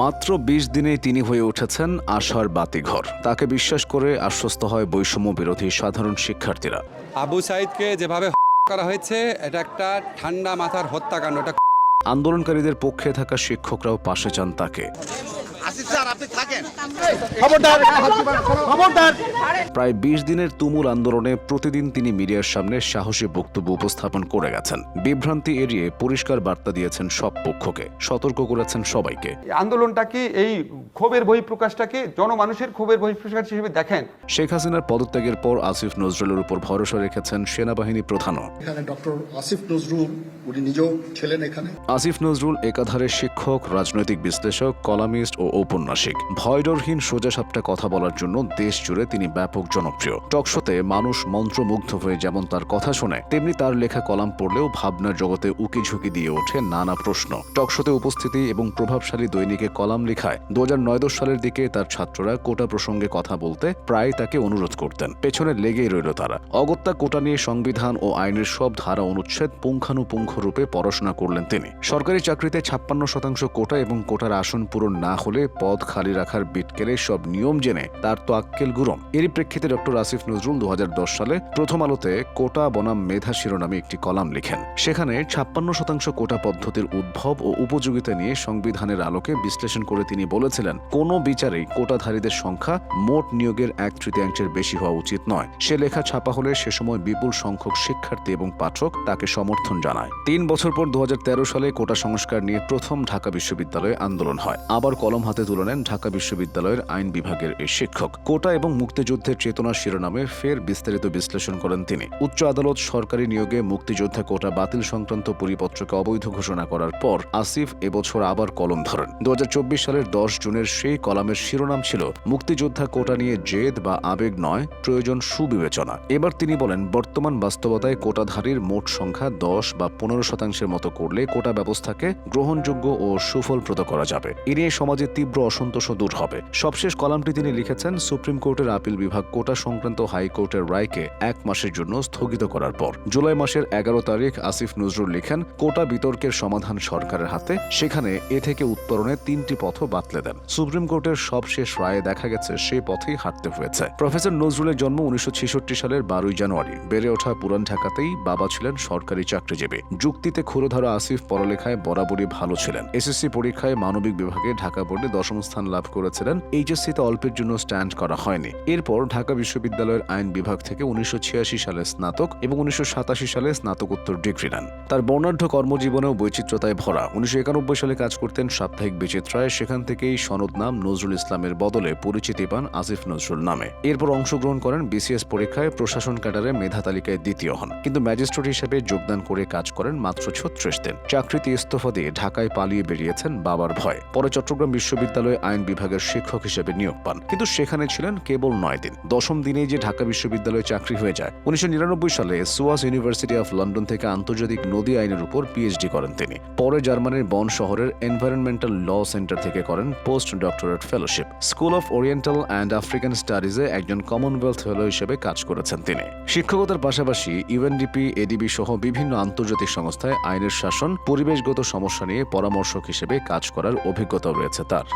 মাত্র বিশ দিনে তিনি হয়ে উঠেছেন আশার বাতিঘর। তাকে বিশ্বাস করে আশ্বস্ত হয় বৈষম্য বিরোধী সাধারণ শিক্ষার্থীরা। আবু সাইদকে যেভাবে করা হয়েছে এটা একটা ঠান্ডা মাথার হত্যাকাণ্ড এটা আন্দোলনকারীদের পক্ষে থাকা শিক্ষকরাও পাশে চান তাকে। আসিফ স্যার আপনি থাকেন। প্রায় বিশ দিনের তুমুল আন্দোলনে প্রতিদিন তিনি মিডিয়ার সামনে সাহসী বক্তব্য উপস্থাপন করে গেছেন। বিভ্রান্তি এড়িয়ে পরিষ্কার বার্তা দিয়েছেন সব পক্ষকে। সতর্ক করেছেন সবাইকে। এই আন্দোলনটাকে এই ক্ষোভের বহিঃপ্রকাশটাকে জনমানুষের ক্ষোভের বহিঃপ্রকাশ হিসেবে দেখেন? শেখ হাসিনার পদত্যাগের পর আসিফ নজরুলের উপর ভরসা রেখেছেন সেনাবাহিনী প্রধানও। এখানে ডক্টর আসিফ নজরুল উনি নিজেও ছিলেন এখানে। আসিফ নজরুল একাধারে শিক্ষক রাজনৈতিক বিশ্লেষক কলামিস্ট ও ঔপন্যাসিক। ভয়ডরহীন সোজাসাপটা কথা বলার জন্য দেশ জুড়ে তিনি ব্যাপক জনপ্রিয়। টকশোতে মানুষ মন্ত্রমুগ্ধ হয়ে যেমন তার কথা শোনে, তেমনি তার লেখা কলাম পড়লেও ভাবনার জগতে উকি ঝুঁকি দিয়ে ওঠে নানা প্রশ্ন। টকশোতে উপস্থিতি এবং প্রভাবশালী দৈনিকে কলাম লেখায় দু হাজার সালের দিকে তার ছাত্ররা কোটা প্রসঙ্গে কথা বলতে প্রায় তাকে অনুরোধ করতেন। পেছনে লেগেই রইল তারা। অগত্যা কোটা নিয়ে সংবিধান ও আইনের সব ধারা অনুচ্ছেদ পুঙ্খানুপুঙ্খ রূপে পড়াশোনা করলেন তিনি। সরকারি চাকরিতে ছাপ্পান্ন শতাংশ কোটা এবং কোটার আসন পূরণ না হলে পদ খালি রাখার বিটকেলে সব নিয়ম জেনে তার তো আক্কেল গুরম। এরই প্রেক্ষিতে ডক্টর আসিফ নজরুল দু সালে প্রথম আলোতে কোটা বনাম মেধা শিরোনামে একটি কলাম লিখেন। সেখানে ছাপ্পান্ন শতাংশ কোটা পদ্ধতির উদ্ভব ও উপযোগিতা নিয়ে সংবিধানের আলোকে বিশ্লেষণ করে তিনি বলেছিলেন, কোনো বিচারেই কোটাধারীদের সংখ্যা মোট নিয়োগের এক তৃতীয়াংশের বেশি হওয়া উচিত নয়। সে লেখা ছাপা হলে সে সময় বিপুল সংখ্যক শিক্ষার্থী এবং পাঠক তাকে সমর্থন জানায়। তিন বছর পর দু হাজার তেরো সালে কোটা সংস্কার নিয়ে প্রথম ঢাকা বিশ্ববিদ্যালয়ে আন্দোলন হয়। আবার কলম হাতে তুলে নেন ঢাকা বিশ্ববিদ্যালয়ের আইন বিভাগের এই শিক্ষক। কোটা এবং মুক্তিযুদ্ধের চেতনা শিরোনামে ফের বিস্তারিত বিশ্লেষণ করেন তিনি। উচ্চ আদালত সরকারি নিয়োগে মুক্তিযোদ্ধা কোটা বাতিল সংক্রান্ত পরিপত্রকে অবৈধ ঘোষণা করার পর আসিফ এবছর আবার কলম ধরেন। দু সালের দশ জুনের সেই কলামের শিরোনাম ছিল, মুক্তিযোদ্ধা কোটা নিয়ে জেদ বা আবেগ নয়, প্রয়োজন সুবিবেচনা। এবার তিনি বলেন, বর্তমান বাস্তবতায় কোটাধারীর মোট সংখ্যা দশ বা পনেরো শতাংশের মতো করলে কোটা ব্যবস্থাকে গ্রহণযোগ্য ও সুফলপ্রদ করা যাবে। এ নিয়ে সমাজে তীব্র অসন্তোষও দূর হবে। সবশেষ কলামটি তিনি লিখেছেন, সুপ্রিম কোর্টের আপিল বিভাগ কোটা সংক্রান্ত হাইকোর্টের রায়কে এক মাসের জন্য স্থগিত করার পর। জুলাই মাসের এগারো তারিখ আসিফ নজরুল লিখেন, কোটা বিতর্কের সমাধান সরকারের হাতে, সেখানে এ থেকে উত্তরণে তিনটি পথও বাতলে দেন। সুপ্রিম কোর্টের সবশেষ রায়ে দেখা গেছে, সে পথেই হাঁটতে হয়েছে। প্রফেসর নজরুলের জন্ম উনিশশো ছেষট্টি সালের বারোই জানুয়ারি। বেড়ে ওঠা পুরান ঢাকাতেই বাবা ছিলেন সরকারি চাকরিজীবী। যুক্তিতে ক্ষুরধারা আসিফ পড়ালেখায় বরাবরই ভালো ছিলেন। এসএসসি পরীক্ষায় মানবিক বিভাগে ঢাকা বোর্ডে দশম স্থান লাভ করেছিলেন। এইচএসসিতে অল্পের জন্য স্ট্যান্ড করা হয়নি। এরপর ঢাকা বিশ্ববিদ্যালয়ের আইন বিভাগ থেকে উনিশশো ছিয়াশি সালে স্নাতক এবং উনিশশো সাতাশি সালে স্নাতকোত্তর ডিগ্রি নেন। তার বর্ণাঢ্য কর্মজীবনেও বৈচিত্র্যতায় ভরা। উনিশশো একানব্বই সালে কাজ করতেন সাপ্তাহিক বিচিত্রায়। সেখান থেকেই সনদ নাম নজরুল ইসলামের বদলে পরিচিতি পান আসিফ নজরুল নামে। এরপর অংশগ্রহণ করেন বিসিএস পরীক্ষায় প্রশাসন ক্যাডারে মেধা তালিকায় দ্বিতীয় হন। কিন্তু ম্যাজিস্ট্রেট হিসেবে যোগদান করে কাজ করেন মাত্র ছত্রিশ দিন। চাকরিতে ইস্তফা দিয়ে ঢাকায় পালিয়ে বেরিয়েছেন বাবার ভয়। পরে চট্টগ্রাম বিশ্ববিদ্যালয়ে আইন বিভাগের শিক্ষক হিসেবে নিয়োগ পান। কিন্তু সেখানে ছিলেন কেবল নয় দিন। দশম দিনেই যে ঢাকা বিশ্ববিদ্যালয়ে চাকরি হয়ে যায়, উনিশশো নিরানব্বই সালে সুয়াস ইউনিভার্সিটি অফ লন্ডন থেকে আন্তর্জাতিক নদী আইনের উপর পিএইচডি করেন তিনি। পরে জার্মানির বন শহরের এনভায়রনমেন্টাল ল সেন্টার থেকে করেন post doctorate fellowship. School of oriental and African স্টাডিজে একজন কমনওয়েলথ ফেলো হিসেবে কাজ করেছেন তিনি। শিক্ষকতার পাশাপাশি ইউএনডিপি এডিবি সহ বিভিন্ন আন্তর্জাতিক সংস্থায় আইনের শাসন, পরিবেশগত সমস্যা নিয়ে পরামর্শক হিসেবে কাজ করার অভিজ্ঞতা রয়েছে তার।